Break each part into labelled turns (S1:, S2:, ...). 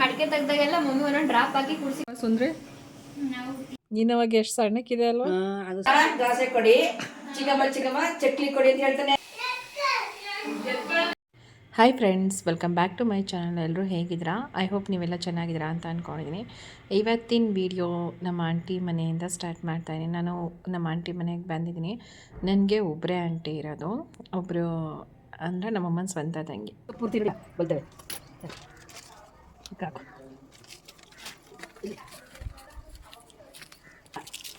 S1: ಮಡಿಕೆ ತೆಗ್ದಾಗೆಲ್ಲ ಮಮ್ಮಿ ಒಂದೊಂದು ಡ್ರಾಪ್ ಹಾಕಿ ಕುಡಿಸಿ
S2: ಸುಂದ್ರಿ? ನೀನವಾಗ ಎಷ್ಟು ಸಣ್ಣಕ್ಕಿದೆ ಅಲ್ವಾ?
S3: ದೋಸೆ ಕೊಡಿ. ಚಿಕ್ಕಮ್ಮ ಚಿಕ್ಕಮ್ಮ ಚಕ್ಲಿ ಕೊಡಿ ಅಂತ ಹೇಳ್ತಾನೆ.
S2: Hi friends welcome back to my channel ಎಲ್ಲರೂ ಹೇಗಿದ್ದೀರಾ? ಐ ಹೋಪ್ ನೀವೆಲ್ಲ ಚೆನ್ನಾಗಿದ್ದೀರಾ ಅಂತ ಅಂದ್ಕೊಂಡಿದ್ದೀನಿ ಇವತ್ತಿನ ವಿಡಿಯೋ ನಮ್ಮ ಆಂಟಿ ಮನೆಯಿಂದ ಸ್ಟಾರ್ಟ್ ಮಾಡ್ತಾಯಿದ್ದೀನಿ ನಾನು ನಮ್ಮ ಆಂಟಿ ಮನೆಗೆ ಬಂದಿದ್ದೀನಿ. ನನಗೆ ಒಬ್ಬರೇ ಆಂಟಿ ಇರೋದು. ಒಬ್ಬರು ಅಂದರೆ ನಮ್ಮಮ್ಮನ ಸ್ವಂತ ತಂಗಿ.
S3: ಪೂರ್ತಿ ಬಿಡ. ಹಾಕು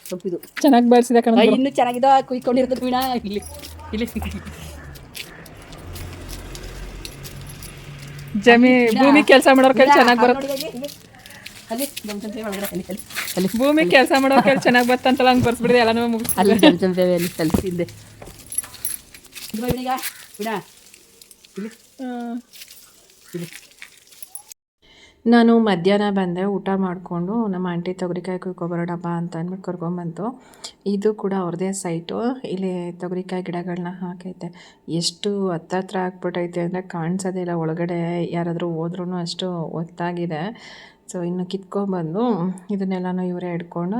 S3: ಸೊಪ್ಪಿದು.
S2: ಚೆನ್ನಾಗಿ ಬೆಳೆಸಿದೆ ಕಣ
S3: ಇನ್ನು ಚೆನ್ನಾಗಿದೆ. ಕುಯ್ಕೊಂಡಿರ್ತದೆ ವೀಣಾ. ಇಲ್ಲಿ ಇಲ್ಲಿ.
S2: ಜಮಿ ಭೂಮಿ ಕೆಲಸ ಮಾಡೋರ್ ಕೈ ಚೆನ್ನಾಗಿ ಬರುತ್ತೆ ಭೂಮಿ ಕೆಲಸ ಮಾಡೋರ್ ಕೈ ಚೆನ್ನಾಗಿ ಬರ್ತಂತಲ್ಲ ಹಂಗೆ ಬರ್ಸ್ಬಿಡಿದೆ ಎಲ್ಲನೂ ಮುಗಿಸ್
S3: ಅಲ್ಲಿ ಜಮಜಂಪೆ ಅಲ್ಲಿ ಬಾ ಈಗ. ಬಿಡ ಇಲ್ಲಿ. ಇಲ್ಲಿ.
S2: ನಾನು ಮಧ್ಯಾಹ್ನ ಬಂದೆ, ಊಟ ಮಾಡಿಕೊಂಡು ನಮ್ಮ ಆಂಟಿ ತೊಗರಿಕಾಯಿ ಕುಯ್ಕೊಬರೋಣಪ್ಪ ಅಂತ ಅಂದ್ಬಿಟ್ಟು ಕರ್ಕೊಂಬಂತು. ಇದು ಕೂಡ ಅವ್ರದೇ ಸೈಟು. ಇಲ್ಲಿ ತೊಗರಿಕಾಯಿ ಗಿಡಗಳನ್ನ ಹಾಕೈತೆ. ಎಷ್ಟು ಹತ್ತತ್ರ ಆಗ್ಬಿಟ್ಟೈತೆ ಅಂದರೆ ಕಾಣಿಸೋದೇ ಇಲ್ಲ. ಒಳಗಡೆ ಯಾರಾದರೂ ಹೋದ್ರೂ ಅಷ್ಟು ಒತ್ತಾಗಿದೆ. ಸೊ, ಇನ್ನು ಕಿತ್ಕೊಂಡ್ಬಂದು ಇದನ್ನೆಲ್ಲನೂ ಇವರೇ ಹಿಡ್ಕೊಂಡು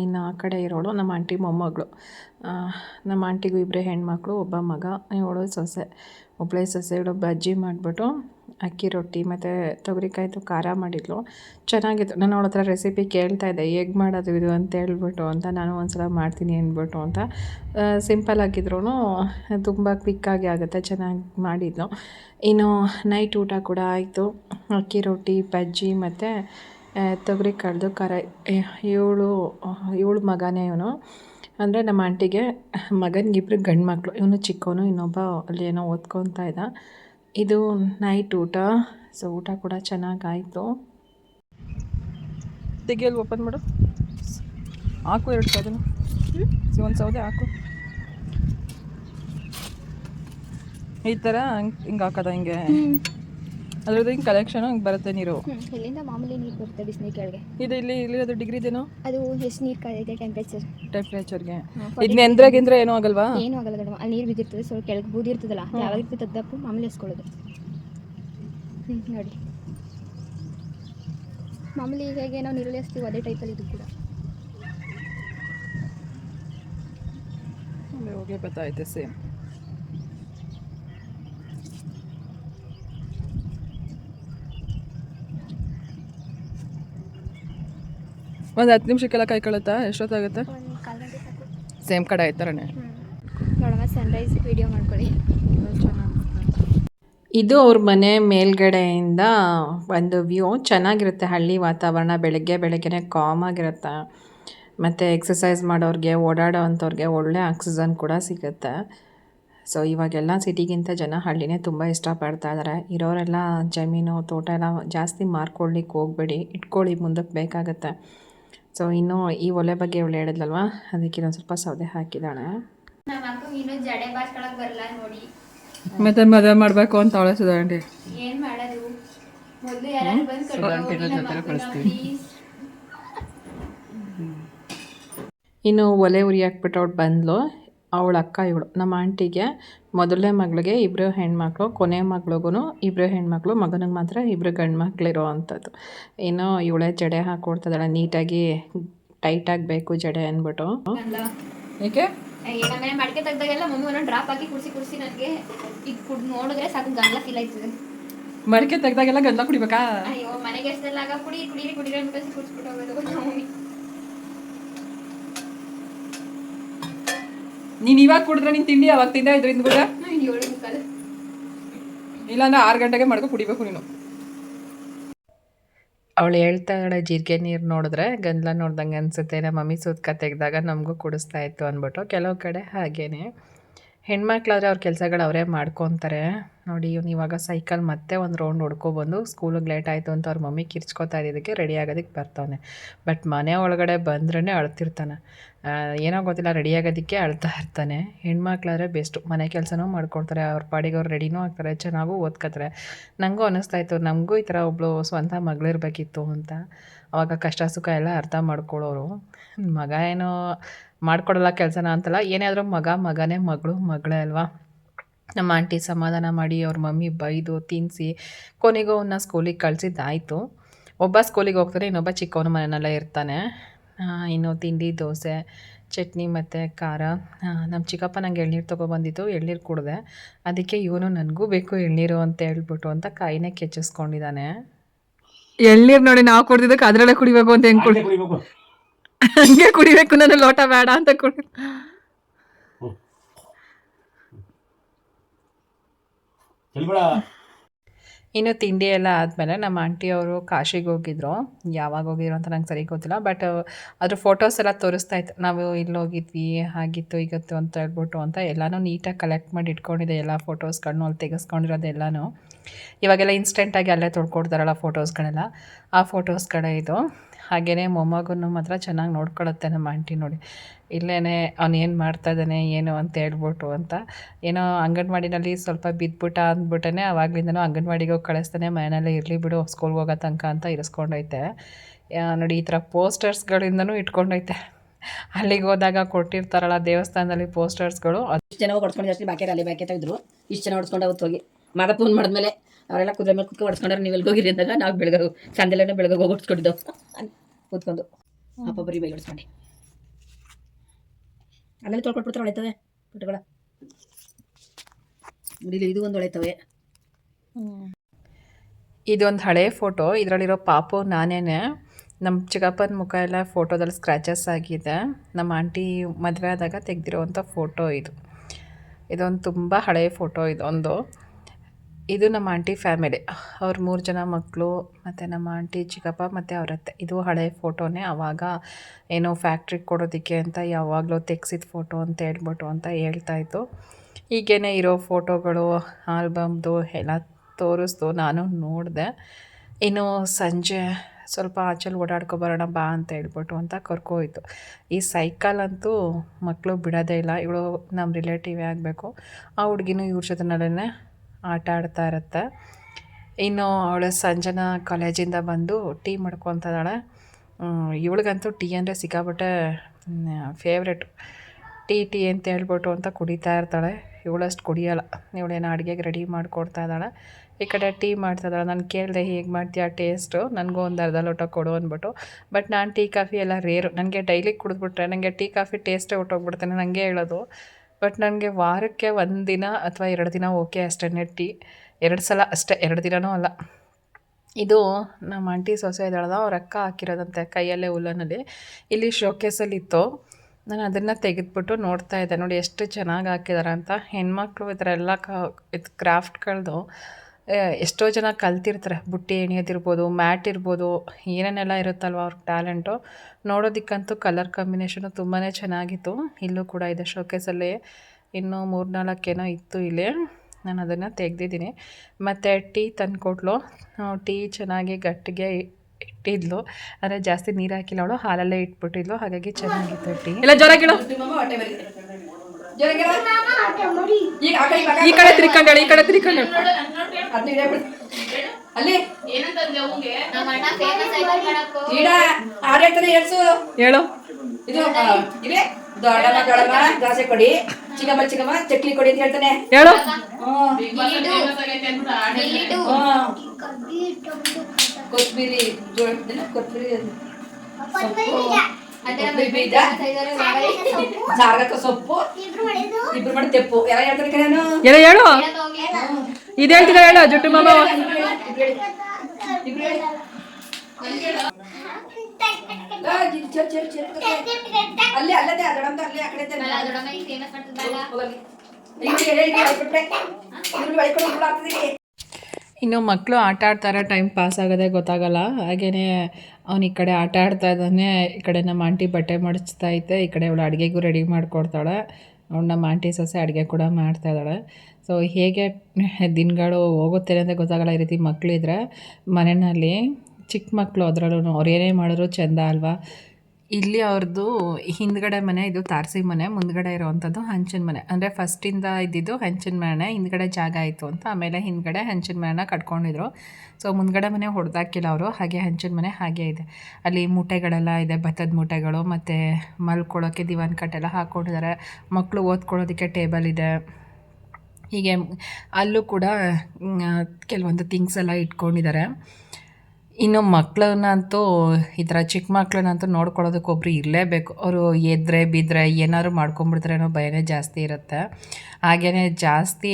S2: ಇನ್ನು ಆ ಕಡೆ ಇರೋಳು ನಮ್ಮ ಆಂಟಿ ಮೊಮ್ಮಗಳು. ನಮ್ಮ ಆಂಟಿಗೂ ಇಬ್ಬರೇ ಹೆಣ್ಮಕ್ಳು, ಒಬ್ಬ ಮಗ, ಇವಳು ಸೊಸೆ. ಒಬ್ಬಳೇ ಸೊಸೆ, ಇವಳು ಬಜ್ಜಿ ಮಾಡಿಬಿಟ್ಟು ಅಕ್ಕಿ ರೊಟ್ಟಿ ಮತ್ತು ತೊಗರಿಕಾಯ್ದು ಖಾರ ಮಾಡಿದ್ಲು. ಚೆನ್ನಾಗಿತ್ತು. ನಾನು ಅವಳ ಹತ್ರ ರೆಸಿಪಿ ಕೇಳ್ತಾ ಇದ್ದೆ. ಹೇಗೆ ಮಾಡೋದು ಇದು? ಅಂತ ಹೇಳ್ಬಿಟ್ಟು ಅಂತ ನಾನು ಒಂದ್ಸಲ ಮಾಡ್ತೀನಿ ಅಂದ್ಬಿಟ್ಟು ಅಂತ. ಸಿಂಪಲ್ ಆಗಿದ್ರೂ ತುಂಬ ಕ್ವಿಕ್ಕಾಗಿ ಆಗುತ್ತೆ. ಚೆನ್ನಾಗಿ ಮಾಡಿದ್ಲು. ಇನ್ನು ನೈಟ್ ಊಟ ಕೂಡ ಆಯಿತು. ಅಕ್ಕಿ ರೊಟ್ಟಿ, ಬಜ್ಜಿ ಮತ್ತು ತೊಗರಿ ಕಡ್ದು ಖಾರ. ಇವಳು ಇವಳು ಮಗನೇ ಇವನು. ಅಂದರೆ ನಮ್ಮ ಆಂಟಿಗೆ ಮಗನಿಗಿಬ್ರು ಗಂಡು ಮಕ್ಕಳು ಇವನು ಚಿಕ್ಕವನು, ಇನ್ನೊಬ್ಬ ಅಲ್ಲಿ ಏನೋ ಓದ್ಕೊತಾ ಇದ್ದ. ಇದು ನೈಟ್ ಊಟ. ಸೊ ಊಟ ಕೂಡ ಚೆನ್ನಾಗಾಯಿತು. ತೆಗಿಯಲ್ಲಿ ಓಪನ್ ಮಾಡು. ಹಾಕು ಎರಡು ಸೌದೆನ ಒಂದು ಸೌದೆ ಹಾಕು. ಈ ಥರ ಹಿಂಗೆ ಹಾಕೋದ ಹಿಂಗೆ. ಅದ್ರದ್ದು ಹಿಂಗೆ ಕಲೆಕ್ಷನ್ ಹಂಗೆ ಬರುತ್ತೆ ನೀರು?
S1: ಇಲ್ಲಿಂದ ಮಾಮೂಲಿ ನೀರು ಬರುತ್ತೆ ಬಿಸಿನೀರು ಕೆಳಗೆ.
S2: ಇದು ಇಲ್ಲಿ ಇಲ್ಲಿರೋದು ಡಿಗ್ರಿದೇನು
S1: ಅದು ಎಷ್ಟು ನೀರು ಕಾಯಿದೆ ಟೆಂಪ್ರೇಚರ್
S2: ಟೆಂಪ್ರೇಚರ್ಗೆ ಇದು ನೆಂದ್ರಾಗಿಂದ್ರೆ ಏನೂ ಆಗಲ್ವಾ?
S1: ಏನೂ ಆಗಲ್ಲ ಮೇಡಮ್ ಅಲ್ಲಿ ನೀರು ಬಿದ್ದಿರ್ತದೆ ಸ್ವಲ್ಪ ಕೆಳಗೆ ಬೂದಿ ಇರ್ತದಲ್ಲ ಯಾವಾಗ ಇರ್ತದೆ ತದ್ದಪ್ಪು ಮಾಮೂಲಿ ಎಸ್ಕೊಳ್ಳೋದು. ಹ್ಞೂ ನೋಡಿ. ಮಾಮೂಲಿ ಹೇಗೆ ನಾವು ನೀರುಳ್ಳಿ ಹಸ್ತೀವಿ ಅದೇ ಟೈಪಲ್ಲಿ ಇದು ಕೂಡ.
S2: ಹೋಗಿ ಗೊತ್ತಾಯ್ತು ಸೇಮ್ ಒಂದು ಹತ್ತು ನಿಮಿಷಕ್ಕೆಲ್ಲ ಕಾಯ್ಕೊಳುತ್ತಾ ಎಷ್ಟೊತ್ತಾಗುತ್ತೆ? ಸೇಮ್ ಕಡೆ ಆಯ್ತಾರನೆ
S1: ನೋಡಮ್ಮ ಸನ್ರೈಸ್ ವಿಡಿಯೋ ಮಾಡ್ಕೊಳ್ಳಿ.
S2: ಇದು ಅವ್ರ ಮನೆ ಮೇಲ್ಗಡೆಯಿಂದ ಒಂದು ವ್ಯೂ ಚೆನ್ನಾಗಿರುತ್ತೆ ಹಳ್ಳಿ ವಾತಾವರಣ ಬೆಳಗ್ಗೆ ಬೆಳಗ್ಗೆನೆ ಕಾಮ್ ಆಗಿರುತ್ತೆ. ಮತ್ತು ಎಕ್ಸಸೈಸ್ ಮಾಡೋರಿಗೆ ಓಡಾಡೋ ಅಂಥವ್ರಿಗೆ ಒಳ್ಳೆ ಆಕ್ಸಿಜನ್ ಕೂಡ ಸಿಗುತ್ತೆ. ಸೊ ಇವಾಗೆಲ್ಲ ಸಿಟಿಗಿಂತ ಜನ ಹಳ್ಳಿನೇ ತುಂಬ ಇಷ್ಟಪಡ್ತಾ ಇದ್ದಾರೆ ಇರೋರೆಲ್ಲ ಜಮೀನು ತೋಟ ಎಲ್ಲ ಜಾಸ್ತಿ ಮಾರ್ಕೊಳ್ಳಿಕ್ಕೆ ಹೋಗಬೇಡಿ ಇಟ್ಕೊಳ್ಳಿ ಮುಂದಕ್ಕೆ ಬೇಕಾಗತ್ತೆ. ಸೊ ಇನ್ನು ಈ ಒಲೆ ಬಗ್ಗೆ ಇವಳು ಹೇಳಿದ್ಲಲ್ವಾ? ಅದಕ್ಕೆ ಇನ್ನೊಂದು ಸ್ವಲ್ಪ ಸೌದೆ ಹಾಕಿದಾಳೆ
S1: ನಮ್ಮ ಅಕ್ಕ ಇನ್ನೂ ಜಡೆ ಬಾಚ್ಕೊಳಕ್ ಬರಲ್ಲ ನೋಡಿ.
S2: ಮತ್ತೆ ಮದುವೆ ಮಾಡಬೇಕು ಅಂತ ಅವಳೆ ಸುಧಾರಣೆ
S1: ಮಾಡೋದು? ಮೊದಲು ಯಾರು ಬಂದು ಪ್ಲೀಸ್
S2: ಇನ್ನು ಒಲೆ ಉರಿ ಹಾಕ್ಬಿಟ್ಟು ಅವ್ಳು ಬಂದ್ಲು. ಅವಳ ಅಕ್ಕ ಇವಳು. ನಮ್ಮ ಆಂಟಿಗೆ ಮೊದಲನೇ ಮಗಳಿಗೆ ಇಬ್ಬರು ಹೆಣ್ಮಕ್ಳು ಕೊನೆ ಮಗಳಿಗೂ ಇಬ್ಬರು ಹೆಣ್ಮಕ್ಳು ಮಗನಿಗೆ ಮಾತ್ರ ಇಬ್ಬರು ಗಂಡು ಮಕ್ಳಿರೋ ಅಂಥದ್ದು. ಏನೋ ಇವಳೇ ಜಡೆ ಹಾಕ್ಕೊಡ್ತದಾಳೆ ನೀಟಾಗಿ ಟೈಟ್ ಆಗಬೇಕು ಜಡೆ ಅಂದ್ಬಿಟ್ಟು. ಏಕೆ?
S1: ಏನಂದ್ರೆ ಮಡಿಕೆ ತೆಗ್ದಾಗೆಲ್ಲ ಮಮ್ಮಿ ಒಂದೊಂದು ಡ್ರಾಪ್ ಹಾಕಿ ಕುಡಿಸಿ ಕುಡಿಸಿ ನನಗೆ ಈಗ ಕುಡ್ ನೋಡಿದ್ರೆ ಸಾಕು ಗಂಗ್ಲ ಫೀಲ್ ಆಯ್ತದೆ.
S2: ಮಡಿಕೆ ತೆಗ್ದಾಗೆಲ್ಲ ಗಂಧ ಕುಡಿಬೇಕಾ?
S1: ಅಯ್ಯೋ ಮನೆಗೆ ಎಷ್ಟೆಲ್ಲ ಆಗ ಕುಡಿ ಕುಡಿರಿ ಕುಡಿರಿ ಅಂತ ಕುಡಿಸ್ಬಿಟ್ಟು ಹೋಗೋದು ಮಮ್ಮಿ.
S2: ನೀನು ಇವಾಗ ಕುಡಿದ್ರೆ ನೀನು ತಿಂಡಿ ಅವಾಗ ತಿಂದ ಇದರಿಂದ ಕೂಡ ಇಲ್ಲಾಂದ್ರೆ ಆರು ಗಂಟೆಗೆ ಮಾಡ್ಕೊ ಕುಡಿಬೇಕು ನೀನು. ಅವಳು ಹೇಳ್ತಾಳೆ ಜೀರಿಗೆ ನೀರು ನೋಡಿದ್ರೆ ಗಂದ್ಲ ನೋಡ್ದಂಗೆ ಅನಿಸುತ್ತೆ. ನಮ್ಮ ಮಮ್ಮಿ ಸೂತ್ಕ ತೆಗೆದಾಗ ನಮಗೂ ಕುಡಿಸ್ತಾ ಇತ್ತು ಅಂದ್ಬಿಟ್ಟು. ಕೆಲವು ಕಡೆ ಹಾಗೇನೆ. ಹೆಣ್ಮಕ್ಳಾದ್ರೆ ಅವ್ರ ಕೆಲಸಗಳು ಅವರೇ ಮಾಡ್ಕೊತಾರೆ. ನೋಡಿ, ಇವ್ನು ಇವಾಗ ಸೈಕಲ್ ಮತ್ತೆ ಒಂದು ರೌಂಡ್ ಹೊಡ್ಕೊಬಂದು ಸ್ಕೂಲಿಗೆ ಲೇಟ್ ಆಯಿತು ಅಂತ ಅವ್ರ ಮಮ್ಮಿ ಕಿರ್ಚ್ಕೊತಾ ಇದ್ದಿದ್ದಕ್ಕೆ ರೆಡಿ ಆಗೋದಕ್ಕೆ ಬರ್ತವನೆ. ಬಟ್ ಮನೆ ಒಳಗಡೆ ಬಂದ್ರೇ ಅಳ್ತಿರ್ತಾನೆ. ಏನೋ ಗೊತ್ತಿಲ್ಲ ರೆಡಿ ಆಗೋದಕ್ಕೆ ಅಳ್ತಾ ಇರ್ತಾನೆ. ಹೆಣ್ಮಕ್ಳಾದ್ರೆ ಬೆಸ್ಟು ಮನೆ ಕೆಲಸನೂ ಮಾಡ್ಕೊಡ್ತಾರೆ ಅವ್ರ ಪಾಡಿಗೆ ಅವ್ರು ರೆಡಿನೂ ಆಗ್ತಾರೆ, ಚೆನ್ನಾಗೂ ಓದ್ಕೋತಾರೆ. ನನಗೂ ಇತ್ತು. ನಮಗೂ ಈ ಥರ ಒಬ್ಬಳು ಸ್ವಂತ ಮಗಳಿರ್ಬೇಕಿತ್ತು ಅಂತ. ಅವಾಗ ಕಷ್ಟ ಸುಖ ಎಲ್ಲ ಅರ್ಥ ಮಾಡ್ಕೊಳ್ಳೋರು ಮಗ ಏನೋ ಮಾಡ್ಕೊಡಲ್ಲ ಕೆಲಸನ ಅಂತಲ್ಲ ಏನೇ ಆದರೂ ಮಗ ಮಗನೇ ಮಗಳು ಮಗಳೇ ಅಲ್ವಾ? ನಮ್ಮ ಆಂಟಿ ಸಮಾಧಾನ ಮಾಡಿ ಅವ್ರ ಮಮ್ಮಿ ಬೈದು ತಿನ್ನಿಸಿ ಕೊನೆಗೂ ಅವನ್ನ ಸ್ಕೂಲಿಗೆ ಕಳಿಸಿದ್ದಾಯಿತು. ಒಬ್ಬ ಸ್ಕೂಲಿಗೆ ಹೋಗ್ತಾನೆ ಇನ್ನೊಬ್ಬ ಚಿಕ್ಕವನ ಮನೆಯಲ್ಲೇ ಇರ್ತಾನೆ. ಇನ್ನು ತಿಂಡಿ ದೋಸೆ ಚಟ್ನಿ ಮತ್ತು ಖಾರ. ನಮ್ಮ ಚಿಕ್ಕಪ್ಪ ನಂಗೆ ಎಳ್ನೀರು ತೊಗೊಬಂದಿತ್ತು ಎಳ್ನೀರು ಕುಡಿದೆ. ಅದಕ್ಕೆ ಇವನು ನನಗೂ ಬೇಕು ಎಳ್ನೀರು ಅಂತ ಹೇಳ್ಬಿಟ್ಟು ಅಂತ ಕಾಯಿನೇ ಕೆಚ್ಚಿಸ್ಕೊಂಡಿದ್ದಾನೆ.
S4: ಎಳ್ನೀರು ನೋಡಿ ನಾವು ಕುಡ್ದಿದ್ದಕ್ಕೆ ಅದರಲ್ಲೇ ಕುಡಿಬೇಕು ಅಂತ ಹೆಂಗೆ ಕುಡಿ
S3: ಕುಡಿಬೇಕು.
S4: ಹಂಗೆ ಕುಡಿಬೇಕು ನನ್ನ ಲೋಟ ಬೇಡ ಅಂತ ಕುಡಿ.
S2: ಇನ್ನು ತಿಂಡಿ ಎಲ್ಲ ಆದಮೇಲೆ ನಮ್ಮ ಆಂಟಿಯವರು ಕಾಶಿಗೆ ಹೋಗಿದ್ರು. ಯಾವಾಗ ಹೋಗಿದ್ರು ಅಂತ ನಂಗೆ ಸರಿ ಗೊತ್ತಿಲ್ಲ ಬಟ್ ಅದ್ರ ಫೋಟೋಸ್ ಎಲ್ಲ ತೋರಿಸ್ತಾ ಇತ್ತು. ನಾವು ಇಲ್ಲಿ ಹೋಗಿದ್ವಿ ಹಾಗಿತ್ತು ಈಗಿತ್ತು ಅಂತ ಹೇಳ್ಬಿಟ್ಟು ಅಂತ ಎಲ್ಲನೂ ನೀಟಾಗಿ ಕಲೆಕ್ಟ್ ಮಾಡಿ ಇಟ್ಕೊಂಡಿದೆ ಎಲ್ಲ ಫೋಟೋಸ್ಗಳನ್ನು ಅಲ್ಲಿ ತೆಗೆಸ್ಕೊಂಡಿರೋದೆಲ್ಲನೂ ಇವಾಗೆಲ್ಲ ಇನ್ಸ್ಟೆಂಟಾಗಿ ಅಲ್ಲೇ ತೊಳ್ಕೊಡ್ತಾರಲ್ಲ ಫೋಟೋಸ್ಗಳೆಲ್ಲ ಆ ಫೋಟೋಸ್ಗಳೇ ಇದು. ಹಾಗೆಯೇ ಮೊಮ್ಮಗನ್ನು ಮಾತ್ರ ಚೆನ್ನಾಗಿ ನೋಡ್ಕೊಳ್ಳುತ್ತೆ ನಮ್ಮ ಆಂಟಿ ನೋಡಿ. ಇಲ್ಲೇ ಅವ್ನು ಏನು ಮಾಡ್ತಾ ಇದ್ದಾನೆ, ಏನು ಅಂತ ಹೇಳ್ಬಿಟ್ಟು ಅಂತ. ಏನೋ ಅಂಗನವಾಡಿನಲ್ಲಿ ಸ್ವಲ್ಪ ಬಿದ್ದುಬಿಟ್ಟ ಅಂದ್ಬಿಟ್ಟನೆ ಅವಾಗಲಿಂದನೂ ಅಂಗನವಾಡಿಗೆ ಹೋಗಿ ಕಳಿಸ್ತಾನೆ, ಮನೆಯಲ್ಲೇ ಇರಲಿ ಬಿಡು ಸ್ಕೂಲ್ಗೆ ಹೋಗೋ ತನಕ ಅಂತ ಇರಿಸ್ಕೊಂಡೈತೆ. ನೋಡಿ ಈ ಥರ ಪೋಸ್ಟರ್ಸ್ಗಳಿಂದನೂ ಇಟ್ಕೊಂಡೈತೆ. ಅಲ್ಲಿಗೆ ಹೋದಾಗ ಕೊಟ್ಟಿರ್ತಾರಲ್ಲ ದೇವಸ್ಥಾನದಲ್ಲಿ ಪೋಸ್ಟರ್ಸ್ಗಳು
S5: ಇಷ್ಟು ಜನ ಹೊಡ್ಸ್ಕೊಂಡು ಜಾಸ್ತಿ ಬಾಕಿ ಅಲ್ಲಿ ಬಾಕಿ ತೆಗೆದ್ರು ಇಷ್ಟು ಜನ ಹೊಡ್ಸ್ಕೊಂಡು ಅವತ್ತು ಹೋಗಿ. ಮಾದ ಫೋನ್ ಮಾಡಿದ್ಮೇಲೆ. ಅವರೆಲ್ಲ ಕುದುರೆ ಮೇಲೆ ಕುತ್ಕೊಂಡು ಹೊಡ್ಸ್ಕೊಂಡ್ರೆ ನೀವು ಎಲ್ಲಿ ಹೋಗಿರಿ ಅಂದಾಗ ನಾವು ಬೆಳಗ್ಗೆ ಸಂದೆಲ್ಲ ಬೆಳಗ್ಗೆ ಹೋಗಿ ಹೊಡ್ಸ್ಕೊಂಡಿದ್ದೆವು ಕೂತ್ಕೊಂಡು. ಅಪ್ಪ ಬರೀ ಬೈ ಹೊಡ್ಸ್ಕೊಂಡು ಆಮೇಲೆ ತೊಳ್ಕೊಟ್ಬಿಡ್ತಾರೆ ಹೊಳಿತವೆ ಇದು ಒಂದು ಹೊಳಿತವೆ.
S2: ಇದೊಂದು ಹಳೆ ಫೋಟೋ, ಇದರಲ್ಲಿರೋ ಪಾಪು ನಾನೇನೆ. ನಮ್ಮ ಚಿಕ್ಕಪ್ಪನ ಮುಖ ಎಲ್ಲ ಫೋಟೋದಲ್ಲಿ ಸ್ಕ್ರ್ಯಾಚಸ್ ಆಗಿದೆ. ನಮ್ಮ ಆಂಟಿ ಮದುವೆ ಆದಾಗ ತೆಗೆದಿರೋವಂಥ ಫೋಟೋ ಇದು. ಇದೊಂದು ತುಂಬ ಹಳೆಯ ಫೋಟೋ ಇದೊಂದು. ಇದು ನಮ್ಮ ಆಂಟಿ ಫ್ಯಾಮಿಲಿ. ಅವ್ರ ಮೂರು ಜನ ಮಕ್ಕಳು ಮತ್ತು ನಮ್ಮ ಆಂಟಿ ಚಿಕ್ಕಪ್ಪ ಮತ್ತು ಅವರತ್ತೆ ಇದು ಹಳೆ ಫೋಟೋನೇ. ಆವಾಗ ಏನೋ ಫ್ಯಾಕ್ಟ್ರಿಗೆ ಕೊಡೋದಕ್ಕೆ ಅಂತ ಯಾವಾಗಲೂ ತೆಗ್ಸಿದ ಫೋಟೋ ಅಂತ ಹೇಳ್ಬಿಟ್ಟು ಅಂತ ಹೇಳ್ತಾಯಿತ್ತು ಈಗೇನೆ ಇರೋ ಫೋಟೋಗಳು ಆಲ್ಬಮ್ದು ಎಲ್ಲ ತೋರಿಸ್ದು ನಾನು ನೋಡಿದೆ. ಇನ್ನು ಸಂಜೆ ಸ್ವಲ್ಪ ಆಚೆಲಿ ಓಡಾಡ್ಕೊ ಬರೋಣ ಬಾ ಅಂತ ಹೇಳ್ಬಿಟ್ಟು ಅಂತ ಕರ್ಕೋಯ್ತು ಈ ಸೈಕಲ್ ಅಂತೂ ಮಕ್ಕಳು ಬಿಡೋದೇ ಇಲ್ಲ. ಇವಳು ನಮ್ಮ ರಿಲೇಟಿವೇ ಆಗಬೇಕು. ಆ ಹುಡುಗಿನೂ ಇವ್ರ ಜೊತೆನಲ್ಲೇ ಆಟ ಆಡ್ತಾ ಇರುತ್ತೆ. ಇನ್ನು ಅವಳು ಸಂಜನಾ ಕಾಲೇಜಿಂದ ಬಂದು ಟೀ ಮಾಡ್ಕೊತಾಳೆ ಇವಳಿಗಂತೂ ಟೀ ಅಂದರೆ ಸಿಕ್ಕಾಪಟ್ಟೆ ಫೇವ್ರೆಟ್ ಟೀ ಟೀ ಅಂತ ಹೇಳ್ಬಿಟ್ಟು ಅಂತ ಕುಡಿತಾ ಇರ್ತಾಳೆ. ಇವಳಷ್ಟು ಕುಡಿಯೋಲ್ಲ. ಇವಳೇನು ಅಡುಗೆಗೆ ರೆಡಿ ಮಾಡಿಕೊಡ್ತಾ ಇದ್ದಾಳೆ. ಈ ಕಡೆ ಟೀ ಮಾಡ್ತಾ ಇದ್ದಾಳೆ. ನಾನು ಕೇಳಿದೆ, ಹೇಗೆ ಮಾಡ್ತೀಯ ಟೇಸ್ಟು ನನಗೂ ಒಂದು ಅರ್ಧ ಲೋಟ ಕೊಡು ಅಂದ್ಬಿಟ್ಟು. ಬಟ್ ನಾನು ಟೀ, ಕಾಫಿ ಎಲ್ಲ ರೇರು ನನಗೆ ಡೈಲಿ ಕುಡಿದ್ಬಿಟ್ರೆ ನನಗೆ ಟೀ, ಕಾಫಿ ಟೇಸ್ಟೇ ಹೊಟ್ಟೋಗ್ಬಿಡ್ತಾನೆ ನನಗೆ ಹೇಳೋದು. ಬಟ್ ನನಗೆ ವಾರಕ್ಕೆ ಒಂದು ದಿನ ಅಥವಾ ಎರಡು ದಿನ ಓಕೆ ಅಷ್ಟೇ ಟೀ. ಎರಡು ಸಲ ಅಷ್ಟೇ, ಎರಡು ದಿನವೂ ಅಲ್ಲ. ಇದು ನಮ್ಮ ಆಂಟಿ ಸೊಸೆ ಇದ್ದಾಳದ ಅವ್ರ ಅಕ್ಕ ಹಾಕಿರೋದಂತೆ ಕೈಯಲ್ಲೇ ಉಲ್ಲನಲ್ಲಿ ಇಲ್ಲಿ ಶೋಕೇಸಲ್ಲಿ ಇತ್ತು. ನಾನು ಅದನ್ನು ತೆಗೆದ್ಬಿಟ್ಟು ನೋಡ್ತಾ ಇದ್ದೆ. ನೋಡಿ, ಎಷ್ಟು ಚೆನ್ನಾಗಿ ಹಾಕಿದ್ದಾರೆ ಅಂತ. ಹೆಣ್ಮಕ್ಳು ಈ ಥರ ಎಲ್ಲ ಕ ಇದು ಕ್ರಾಫ್ಟ್ಗಳದ್ದು ಎಷ್ಟೋ ಜನ ಕಲ್ತಿರ್ತಾರೆ. ಬುಟ್ಟಿ ಎಣಿಯೋದಿರ್ಬೋದು, ಮ್ಯಾಟ್ ಇರ್ಬೋದು, ಏನೇನೆಲ್ಲ ಇರುತ್ತಲ್ವ ಅವ್ರ ಟ್ಯಾಲೆಂಟು. ನೋಡೋದಕ್ಕಂತೂ ಕಲರ್ ಕಾಂಬಿನೇಷನು ತುಂಬಾ ಚೆನ್ನಾಗಿತ್ತು. ಇಲ್ಲೂ ಕೂಡ ಇದೆ ಶೋಕೇಸಲ್ಲೇ. ಇನ್ನೂ ಮೂರು ನಾಲ್ಕೇನೋ ಇತ್ತು ಇಲ್ಲಿ. ನಾನು ಅದನ್ನು ತೆಗ್ದಿದ್ದೀನಿ. ಮತ್ತು ಟೀ ತಂದುಕೊಟ್ಲು. ಟೀ ಚೆನ್ನಾಗಿ ಗಟ್ಟಿಗೆ ಇಟ್ಟಿದ್ಲು. ಅಂದರೆ ಜಾಸ್ತಿ ನೀರು ಹಾಕಿಲ್ಲ ಅವಳು. ಹಾಲಲ್ಲೇ ಇಟ್ಬಿಟ್ಟಿದ್ಲು. ಹಾಗಾಗಿ ಚೆನ್ನಾಗಿತ್ತು ಟೀ.
S4: ಎಲ್ಲ
S5: ಜ್ವರ ಈ ಕಡೆ
S4: ಈ ಕಡೆ ತಿರ್ಕೊಂಡಾಳೆ ಈ ಕಡೆ
S5: ತಿರ್ಕೊಂಡ. ಅಲ್ಲಿ
S4: ಹೇಳು.
S5: ಇದು ಇದೆ ದೊಡ್ಡಮ್ಮ ದೊಡ್ಡಮ್ಮ ದೋಸೆ ಕೊಡಿ. ಚಿಕ್ಕಮ್ಮ ಚಿಕ್ಕಮ್ಮ ಚಕ್ಲಿ ಕೊಡಿ ಅಂತ ಹೇಳ್ತಾನೆ.
S4: ಹೇಳು.
S5: ಹ್ಮ್. ಹ್ಮ್. ಕೊತ್ತಂಬರಿ ಜೋಳ ಕೊತ್ತಂಬರಿ ಕೊತ್ತಂಬರಿ ಬೀಜ ಸಾರ್ಗಕ್ಕ ಸೊಪ್ಪು ಇಬ್ರು ಮಾಡಿ ತೆಪ್ಪು ಎಲ್ಲ ಹೇಳ್ತಾರೆ ಕಣೆ ನಾನು
S4: ಹೇಳು ಹೇಳು ಇದು ಹೇಳ್ತಿದ್ದ ಹೇಳು ಜುಟ್ಟು ಮಾಮ
S5: ಇಬ್ರು ಹೇಳಿ ಆ,
S2: ಇನ್ನು ಮಕ್ಕಳು ಆಟ ಆಡ್ತಾರೆ ಟೈಮ್ ಪಾಸ್ ಆಗೋದೇ ಗೊತ್ತಾಗಲ್ಲ. ಹಾಗೇ ಅವ್ನು ಈ ಕಡೆ ಆಟ ಆಡ್ತಾ ಇದ್ದಾನೆ, ಈ ಕಡೆ ನಮ್ಮ ಆಂಟಿ ಬಟ್ಟೆ ಮಡಚ್ತಾ ಐತೆ, ಈ ಕಡೆ ಅವಳು ಅಡುಗೆಗೂ ರೆಡಿ ಮಾಡಿಕೊಡ್ತಾಳೆ. ಅವ್ಳು ನಮ್ಮ ಆಂಟಿ ಸೊಸೆ ಅಡುಗೆ ಕೂಡ ಮಾಡ್ತಾ ಇದ್ದಾಳೆ. ಸೊ ಹೇಗೆ ದಿನಗಳು ಹೋಗುತ್ತೆ ಅಂತ ಗೊತ್ತಾಗಲ್ಲ ಈ ರೀತಿ ಮಕ್ಕಳಿದ್ರೆ ಮನೆಯಲ್ಲಿ ಚಿಕ್ಕ ಮಕ್ಕಳು ಅದರಲ್ಲೂ ಅವ್ರು ಏನೇ ಮಾಡಿದ್ರು ಚೆಂದ ಅಲ್ವಾ? ಇಲ್ಲಿ ಅವ್ರದ್ದು ಹಿಂದ್ಗಡೆ ಮನೆ, ಇದು ತಾರಸಿ ಮನೆ, ಮುಂದ್ಗಡೆ ಇರೋವಂಥದ್ದು ಹಂಚಿನ ಮನೆ. ಅಂದರೆ ಫಸ್ಟಿಂದ ಇದ್ದಿದ್ದು ಹಂಚಿನ ಮನೆ ಹಿಂದ್ಗಡೆ ಜಾಗ ಇತ್ತು ಅಂತ. ಆಮೇಲೆ ಹಿಂದ್ಗಡೆ ಹಂಚಿನ ಮನೆನ ಕಟ್ಕೊಂಡಿದ್ರು. ಸೊ ಮುಂದ್ಗಡೆ ಮನೆ ಹೊಡೆದಾಕಿಲ್ಲ ಅವರು. ಹಾಗೆ ಹಂಚಿನ ಮನೆ ಹಾಗೆ ಇದೆ. ಅಲ್ಲಿ ಮೂಟೆಗಳೆಲ್ಲ ಇದೆ, ಭತ್ತದ ಮೂಟೆಗಳು, ಮತ್ತು ಮಲ್ಕೊಳ್ಳೋಕ್ಕೆ ದಿವಾನ್ ಕಟ್ಟೆಲ್ಲ ಹಾಕ್ಕೊಂಡಿದ್ದಾರೆ. ಮಕ್ಕಳು ಓದ್ಕೊಳ್ಳೋದಕ್ಕೆ ಟೇಬಲ್ ಇದೆ. ಹೀಗೆ ಅಲ್ಲೂ ಕೂಡ ಕೆಲವೊಂದು ಥಿಂಗ್ಸ್ ಎಲ್ಲ ಇಟ್ಕೊಂಡಿದ್ದಾರೆ. ಇನ್ನು ಮಕ್ಕಳನ್ನಂತೂ ಈ ಥರ ಚಿಕ್ಕ ಮಕ್ಕಳನ್ನಂತೂ ನೋಡ್ಕೊಳ್ಳೋದಕ್ಕೆ ಒಬ್ರು ಇರಲೇಬೇಕು. ಅವರು ಎದ್ರೆ ಬಿದ್ದರೆ ಏನಾದ್ರು ಮಾಡ್ಕೊಂಬಿಡ್ತಾರೆ ಅನ್ನೋ ಭಯನೇ ಜಾಸ್ತಿ ಇರುತ್ತೆ. ಹಾಗೆಯೇ ಜಾಸ್ತಿ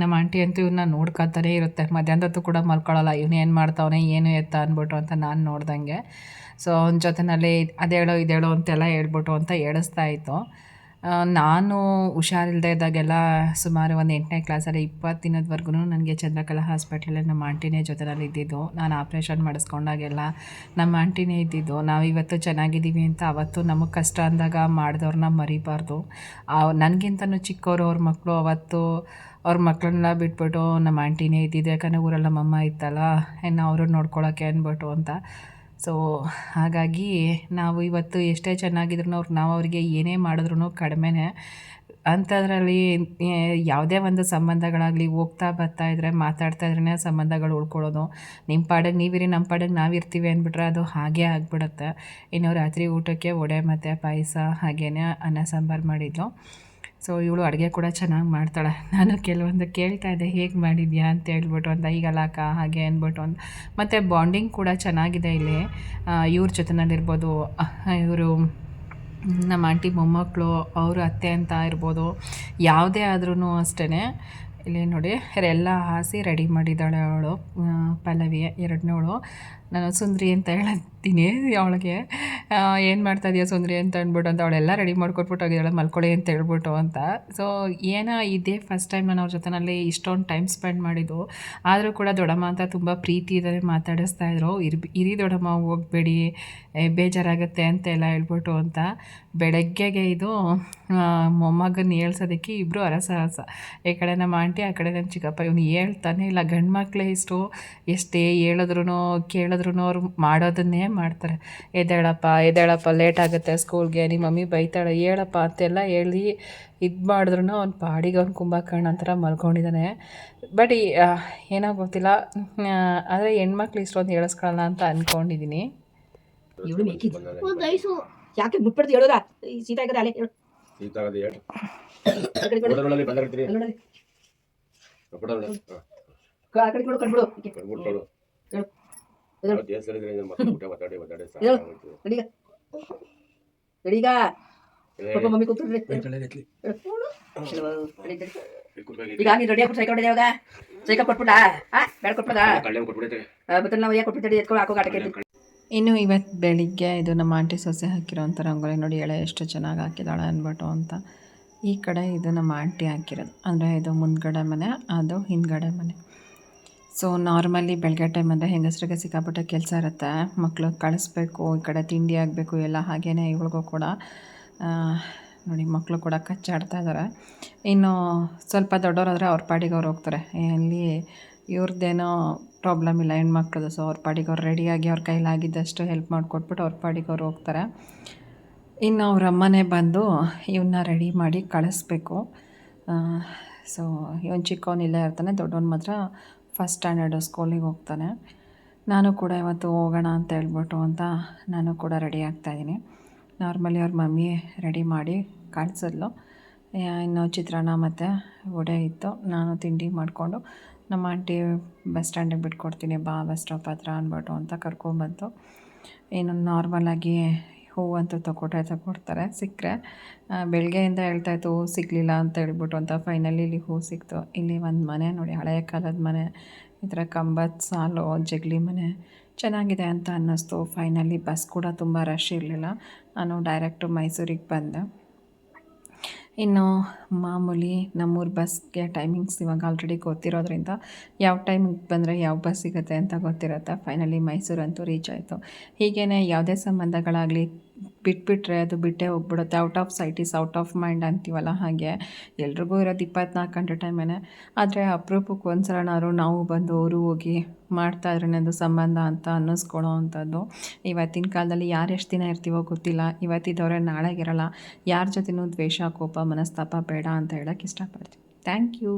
S2: ನಮ್ಮ ಆಂಟಿ ಅಂತೂ ಇವನ್ನ ನೋಡ್ಕೊತಾನೆ ಇರುತ್ತೆ. ಮಧ್ಯಾಹ್ನದೊತ್ತು ಕೂಡ ಮಲ್ಕೊಳ್ಳಲ್ಲ. ಇವನು ಏನು ಮಾಡ್ತಾವನೆ, ಏನು ಎತ್ತ ಅಂದ್ಬಿಟ್ಟು ಅಂತ ನಾನು ನೋಡ್ದಂಗೆ. ಸೊ ಅವನ ಜೊತೆನಲ್ಲಿ ಅದೇಳೋ ಇದೇಳೋ ಅಂತೆಲ್ಲ ಹೇಳ್ಬಿಟ್ಟು ಅಂತ ಹೇಳಿಸ್ತಾ ಇತ್ತು. ನಾನು ಹುಷಾರಿಲ್ಲದೆ ಇದ್ದಾಗೆಲ್ಲ ಸುಮಾರು ಒಂದು ಎಂಟನೇ ಕ್ಲಾಸಲ್ಲಿ ಇಪ್ಪತ್ತು ದಿನದವರೆಗೂ ನನಗೆ ಚಂದ್ರಕಲಾ ಹಾಸ್ಪಿಟ್ಲಲ್ಲಿ ನಮ್ಮ ಆಂಟಿನೇ ಜೊತೆನಲ್ಲಿ ಇದ್ದಿದ್ದು. ನಾನು ಆಪ್ರೇಷನ್ ಮಾಡಿಸ್ಕೊಂಡಾಗೆಲ್ಲ ನಮ್ಮ ಆಂಟಿನೇ ಇದ್ದಿದ್ದು. ನಾವು ಇವತ್ತು ಚೆನ್ನಾಗಿದ್ದೀವಿ ಅಂತ ಅವತ್ತು ನಮಗೆ ಕಷ್ಟ ಅಂದಾಗ ಮಾಡಿದವ್ರನ್ನ ಮರಿಬಾರ್ದು. ನನಗಿಂತನೂ ಚಿಕ್ಕವರು ಅವ್ರ ಮಕ್ಕಳು ಅವತ್ತು ಅವ್ರ ಮಕ್ಕಳನ್ನ ಬಿಟ್ಬಿಟ್ಟು ನಮ್ಮ ಆಂಟಿನೇ ಇದ್ದಿದ್ದು. ಯಾಕಂದರೆ ಊರಲ್ಲಿ ನಮ್ಮಮ್ಮ ಇತ್ತಲ್ಲ, ಇನ್ನು ಅವರು ನೋಡ್ಕೊಳ್ಳೋಕ್ಕೆ ಅಂದ್ಬಿಟ್ಟು ಅಂತ. ಸೊ ಹಾಗಾಗಿ ನಾವು ಇವತ್ತು ಎಷ್ಟೇ ಚೆನ್ನಾಗಿದ್ರು ಅವ್ರು ನಾವು ಅವರಿಗೆ ಏನೇ ಮಾಡಿದ್ರು ಕಡಿಮೆನೇ. ಅಂಥದ್ರಲ್ಲಿ ಯಾವುದೇ ಒಂದು ಸಂಬಂಧಗಳಾಗಲಿ ಹೋಗ್ತಾ ಬರ್ತಾ ಇದ್ದರೆ ಮಾತಾಡ್ತಾ ಇದ್ರೇ ಸಂಬಂಧಗಳು ಉಳ್ಕೊಳ್ಳೋದು. ನಿಮ್ಮ ಪಾಡಿಗೆ ನೀವಿರಿ, ನಮ್ಮ ಪಾಡಿಗೆ ನಾವಿರ್ತೀವಿ ಅಂದ್ಬಿಟ್ರೆ ಅದು ಹಾಗೇ ಆಗಿಬಿಡುತ್ತೆ. ಇನ್ನು ರಾತ್ರಿ ಊಟಕ್ಕೆ ವಡೆ ಮತ್ತು ಪಾಯಸ ಹಾಗೇ ಅನ್ನ ಸಾಂಬಾರು ಮಾಡಿದ್ಲು ಸೊ ಇವಳು ಅಡುಗೆ ಕೂಡ ಚೆನ್ನಾಗಿ ಮಾಡ್ತಾಳೆ. ನಾನು ಕೆಲವೊಂದು ಕೇಳ್ತಾ ಇದ್ದೆ, ಹೇಗೆ ಮಾಡಿದ್ಯಾ? ಅಂತ ಹೇಳ್ಬಿಟ್ಟು ಅಂತ ಈಗಲ್ಲ ಹಾಗೆ ಅಂದ್ಬಿಟ್ಟು ಅಂತ ಮತ್ತು ಬಾಂಡಿಂಗ್ ಕೂಡ ಚೆನ್ನಾಗಿದೆ ಇಲ್ಲಿ. ಇವ್ರ ಜೊತೆನಲ್ಲಿರ್ಬೋದು ಇವರು ನಮ್ಮ ಆಂಟಿ ಮೊಮ್ಮಕ್ಕಳು ಅವರು ಅತ್ತೆ ಅಂತ ಇರ್ಬೋದು, ಯಾವುದೇ ಆದ್ರೂ ಅಷ್ಟೇ ಇಲ್ಲಿ ನೋಡಿ, ಎಲ್ಲ ಹಾಸಿ ರೆಡಿ ಮಾಡಿದ್ದಾಳೆ ಅವಳು ಪಲ್ಲವಿ ಎರಡನೇವಳು. ನಾನು ಸುಂದ್ರಿ ಅಂತ ಹೇಳ್ತೀನಿ ಅವಳಿಗೆ. ಏನು ಮಾಡ್ತಾ ಇದೆಯಾ ಸುಂದ್ರಿ ಅಂತ ಅಂದ್ಬಿಟ್ಟು ಅಂತ ಅವಳೆಲ್ಲ ರೆಡಿ ಮಾಡ್ಕೊಟ್ಬಿಟ್ಟು ಹೋಗಿದ್ದಾಳೆ ಮಲ್ಕೊಳ್ಳಿ ಅಂತ ಹೇಳ್ಬಿಟ್ಟು ಅಂತ. ಸೊ ಏನೋ ಇದೇ ಫಸ್ಟ್ ಟೈಮ್ ನಾನು ಅವ್ರ ಜೊತೆನಲ್ಲಿ ಇಷ್ಟೊಂದು ಟೈಮ್ ಸ್ಪೆಂಡ್ ಮಾಡಿದ್ದು. ಆದರೂ ಕೂಡ ದೊಡ್ಡಮ್ಮ ಅಂತ ತುಂಬ ಪ್ರೀತಿ ಇದ್ದಾರೆ, ಮಾತಾಡಿಸ್ತಾ ಇದ್ರು. ಇರ್, ಇರಿ ದೊಡ್ಡಮ್ಮ, ಹೋಗಬೇಡಿ ಬೇಜಾರಾಗುತ್ತೆ ಅಂತೆಲ್ಲ ಹೇಳ್ಬಿಟ್ಟು ಅಂತ. ಬೆಳಗ್ಗೆಗೆ ಇದು ಮೊಮ್ಮಗನ ಏಳ್ಸೋದಕ್ಕೆ ಇಬ್ಬರು ಅರಸಹಸ ಈ ಕಡೆ ನಮ್ಮ ಆಂಟಿ ಆ ಕಡೆ ನಮ್ಮ ಚಿಕ್ಕಪ್ಪ, ಇವನು ಹೇಳ್ತಾನೆ ಇಲ್ಲ. ಗಂಡು ಮಕ್ಕಳೇ ಇಷ್ಟು, ಎಷ್ಟೇ ಹೇಳಿದ್ರು ಕೇಳಿದ್ರು ಅವ್ರು ಮಾಡೋದನ್ನೇ ಮಾಡ್ತಾರೆ. ಎದ್ದೇಳಪ್ಪ ಎದ್ದೇಳಪ್ಪ ಲೇಟ್ ಆಗುತ್ತೆ ಸ್ಕೂಲ್ಗೆ ನಿಮ್ಮ ಮಮ್ಮಿ ಬೈತಾಳೆ ಹೇಳಪ್ಪ ಅಂತೆಲ್ಲ ಹೇಳಿ ಇದು ಮಾಡಿದ್ರು ಅವ್ನ ಪಾಡಿಗೆ ಅವ್ನು ಕುಂಭಕರ್ಣ ಅಂತರ ಮಲ್ಕೊಂಡಿದ್ದಾನೆ. ಬಟ್ ಏನೋ ಗೊತ್ತಿಲ್ಲ. ಆದರೆ ಹೆಣ್ಮಕ್ಳು ಇಷ್ಟೊಂದು ಹೇಳಿಸ್ಕೊಳ್ಳಲ್ಲ ಅಂತ ಅಂದ್ಕೊಂಡಿದ್ದೀನಿ
S5: ಯಾಕೆ ಮುಟ್ಬಿಡ್ತು ಹೇಳೋದ? ಈ ಸೀತಾ ಇದ್ದಾರೆ ಅಲೆ ಹೇಳು. ಆ ಆ ಕಡೆ ಕೊಡು.
S6: ಕಡ್ಬಿಟ್ಟು
S5: ಹೇಳು. ಎದ್ದೇಳು.
S6: ದೇಶ ಮತ್ತೆ ಊಟ ಮಾತಾಡಿ ಮಾತಾಡಿ
S5: ಹೇಳು.
S6: ಸಾಕಾಗೋಯ್ತು.
S5: ನಡೀಗ. ನಡೀಗ.
S6: ಏ,
S5: ಪಾಪ ಮಮ್ಮಿ ಕೂತ್ಕೊಂಡ್ರೆ ಈಗ ನೀನು ರೆಡಿ ಆಗ್ಬಿಟ್ಟು ಸೈಕಲ್ ಹೊಡೆದ ಯಾವಾಗ ಸೈಕಲ್ ಕೊಟ್ಬಿಟ್ಟ ಹಾ ಬೇಡ ಕೊಟ್ಬಿಡ
S6: ಕಳ್ಳೆ ಕೊಟ್ಬಿಡೈತೆ.
S5: ಮತ್ತೆ ನಾವು ಯಾಕೆ ಕೊಟ್ಬಿಟ್ಟು ಎತ್ಕೊಂಡು ಹಾಕೋ ಆಟಕ್ಕೆ
S2: ಇನ್ನು ಇವತ್ತು ಬೆಳಿಗ್ಗೆ ಇದು ನಮ್ಮ ಆಂಟಿ ಸೊಸೆ ಹಾಕಿರೋಂಥ ರಂಗೋಲಿ ನೋಡಿ ಎಳೆ ಎಷ್ಟು ಚೆನ್ನಾಗಿ ಹಾಕಿದಾಳೆ ಅನ್ಬಿಟ್ಟು ಅಂತ. ಈ ಕಡೆ ಇದು ನಮ್ಮ ಆಂಟಿ ಹಾಕಿರೋದು. ಅಂದರೆ ಇದು ಮುಂದ್ಗಡೆ ಮನೆ ಅದು ಹಿಂದ್ಗಡೆ ಮನೆ. ಸೊ ನಾರ್ಮಲಿ ಬೆಳಗ್ಗೆ ಟೈಮ್ ಅಂದರೆ ಹೆಂಗಸರಿಗೆ ಸಿಕ್ಕಾಪಟ್ಟೆ ಕೆಲಸ ಇರುತ್ತೆ ಮಕ್ಕಳು ಕಳಿಸ್ಬೇಕು, ಈ ಕಡೆ ತಿಂಡಿ ಆಗಬೇಕು, ಎಲ್ಲ ಹಾಗೇ ಇವ್ಳಿಗೂ ಕೂಡ. ನೋಡಿ ಮಕ್ಕಳು ಕೂಡ ಕಚ್ಚಾಡ್ತಾ ಇದ್ದಾರೆ ಇನ್ನು ಸ್ವಲ್ಪ ದೊಡ್ಡವರಾದರೆ ಅವ್ರ ಪಾಡಿಗೆ ಅವ್ರು ಹೋಗ್ತಾರೆ. ಅಲ್ಲಿ ಇವ್ರದ್ದೇನೋ ಪ್ರಾಬ್ಲಮ್ ಇಲ್ಲ ಹೆಣ್ಮಕ್ಳದ್ದು ಸೊ ಅವ್ರ ಪಾಡಿಗೆ ಅವ್ರು ರೆಡಿಯಾಗಿ ಅವ್ರ ಕೈಲಾಗಿದ್ದಷ್ಟು ಹೆಲ್ಪ್ ಮಾಡಿಕೊಟ್ಬಿಟ್ಟು ಅವ್ರ ಪಾಡಿಗೆ ಅವ್ರು ಹೋಗ್ತಾರೆ. ಇನ್ನು ಅವ್ರ ಅಮ್ಮನೇ ಬಂದು ಇವನ್ನ ರೆಡಿ ಮಾಡಿ ಕಳಿಸ್ಬೇಕು. ಸೊ, ಇವನು ಚಿಕ್ಕವನು ಇಲ್ಲೇ ಇರ್ತಾನೆ ದೊಡ್ಡವನು ಮಾತ್ರ ಫಸ್ಟ್ ಸ್ಟ್ಯಾಂಡರ್ಡು ಸ್ಕೂಲಿಗೆ ಹೋಗ್ತಾನೆ. ನಾನು ಕೂಡ ಇವತ್ತು ಹೋಗೋಣ ಅಂತ ಹೇಳ್ಬಿಟ್ಟು ಅಂತ ನಾನು ಕೂಡ ರೆಡಿ ಆಗ್ತಾಯಿದ್ದೀನಿ ನಾರ್ಮಲಿ ಅವ್ರ ಮಮ್ಮಿ ರೆಡಿ ಮಾಡಿ ಕಳಿಸಿದ್ಲು ಇನ್ನು ಚಿತ್ರಾನ್ನ ಮತ್ತು ವಡೆ ಇತ್ತು. ನಾನು ತಿಂಡಿ ಮಾಡಿಕೊಂಡು ನಮ್ಮ ಆಂಟಿ ಬಸ್ ಸ್ಟ್ಯಾಂಡಿಗೆ ಬಿಟ್ಕೊಡ್ತೀನಿ, ಬಾ, ಬಸ್ ಸ್ಟಾಪ್ ಹತ್ರ ಅಂದ್ಬಿಟ್ಟು ಅಂತ ಕರ್ಕೊಂಬಂತು ಇನ್ನು ನಾರ್ಮಲಾಗಿ ಹೂವಂತೂ ತಗೊಟ್ಟೆ ತಗೊಡ್ತಾರೆ ಸಿಕ್ಕರೆ. ಬೆಳಗ್ಗೆಯಿಂದ ಹೇಳ್ತಾಯಿತ್ತು ಹೂ ಸಿಗಲಿಲ್ಲ ಅಂತ ಹೇಳ್ಬಿಟ್ಟು ಅಂತ ಫೈನಲಿ ಇಲ್ಲಿ ಹೂ ಸಿಕ್ತು. ಇಲ್ಲಿ ಒಂದು ಮನೆ ನೋಡಿ, ಹಳೆಯ ಕಾಲದ ಮನೆ. ಈ ಥರ ಕಂಬದ ಸಾಲು, ಜಗಲಿ ಮನೆ. ಚೆನ್ನಾಗಿದೆ ಅಂತ ಅನ್ನಿಸ್ತು. ಫೈನಲಿ ಬಸ್ ಕೂಡ ತುಂಬ ರಶ್ ಇರಲಿಲ್ಲ. ನಾನು ಡೈರೆಕ್ಟು ಮೈಸೂರಿಗೆ ಬಂದೆ. ಇನ್ನು ಮಾಮೂಲಿ ನಮ್ಮೂರು ಬಸ್ಗೆ ಟೈಮಿಂಗ್ಸ್ ಇವಾಗ ಆಲ್ರೆಡಿ ಗೊತ್ತಿರೋದ್ರಿಂದ ಯಾವ ಟೈಮಿಗೆ ಬಂದರೆ ಯಾವ ಬಸ್ ಸಿಗುತ್ತೆ ಅಂತ ಗೊತ್ತಿರುತ್ತೆ. ಫೈನಲಿ ಮೈಸೂರಂತೂ ರೀಚ್ ಆಯಿತು. ಹೀಗೇ ಯಾವುದೇ ಸಂಬಂಧಗಳಾಗಲಿ ಬಿಟ್ಬಿಟ್ರೆ ಅದು ಬಿಟ್ಟೇ ಹೋಗ್ಬಿಡುತ್ತೆ. Out of sight is out of mind ಅಂತೀವಲ್ಲ ಹಾಗೆ. ಎಲ್ರಿಗೂ ಇರೋದು ಇಪ್ಪತ್ನಾಲ್ಕು ಗಂಟೆ ಟೈಮೇನೆ ಆದರೆ ಅಪರೂಪಕ್ಕೆ ಒಂದ್ಸಲನಾದ್ರು ನಾವು ಬಂದು ಅವರು ಹೋಗಿ ಮಾಡ್ತಾ ಇದ್ರೆ ಅದು ಸಂಬಂಧ ಅಂತ ಅನ್ನಿಸ್ಕೊಳ್ಳೋ ಅಂಥದ್ದು. ಇವತ್ತಿನ ಕಾಲದಲ್ಲಿ ಯಾರು ಎಷ್ಟು ದಿನ ಇರ್ತೀವೋ ಗೊತ್ತಿಲ್ಲ. ಇವತ್ತಿದ್ದವ್ರೆ ನಾಳೆಗಿರಲ್ಲ ಯಾರ ಜೊತೆನೂ ದ್ವೇಷ, ಕೋಪ, ಮನಸ್ತಾಪ ಬೇಡ ಅಂತ ಹೇಳೋಕ್ಕೆ ಇಷ್ಟಪಡ್ತೀನಿ. Thank you